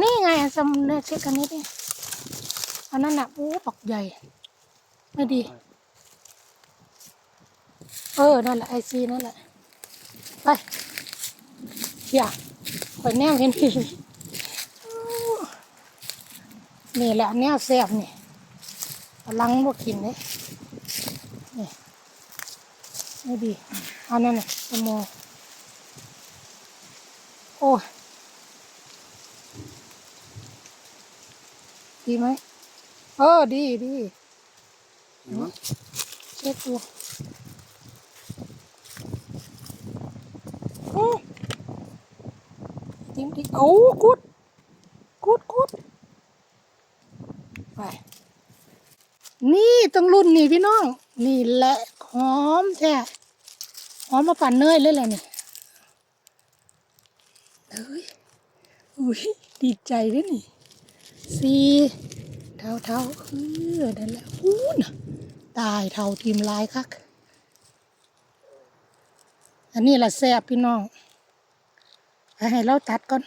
นี่ไงสมเด็จเช็คกันนี้ดิอันนั้นน่ะโอ้ปักใหญ่ ไม่ดี เออ นั่นแหละไอซีนั่นแหละ ไปอย่าคอยแนวเห็นพี่นี่แหละแนวแซ่บนี่กำลังบวกินเลยนี่ไม่ดีอานั่นน่ะสมอโอ้ย ดีไหมเออดีดีเห็นไหมเช็ดดูโอ้จิ้มดิโอ้กุดกุดกุดไป นี่ต้องรุ่นนี่พี่น้อง นี่แหละหอมแท้หอมมาปั่นเนยเลยแหละนี่เฮ้ยอุ้ยดีใจด้วยนี่ สีเท้าเท้าเออนั่นแหละอู้นะตายเท่าทีมลายคักอันนี้ละแซ่บพี่น้องไปให้เราตัดก่อน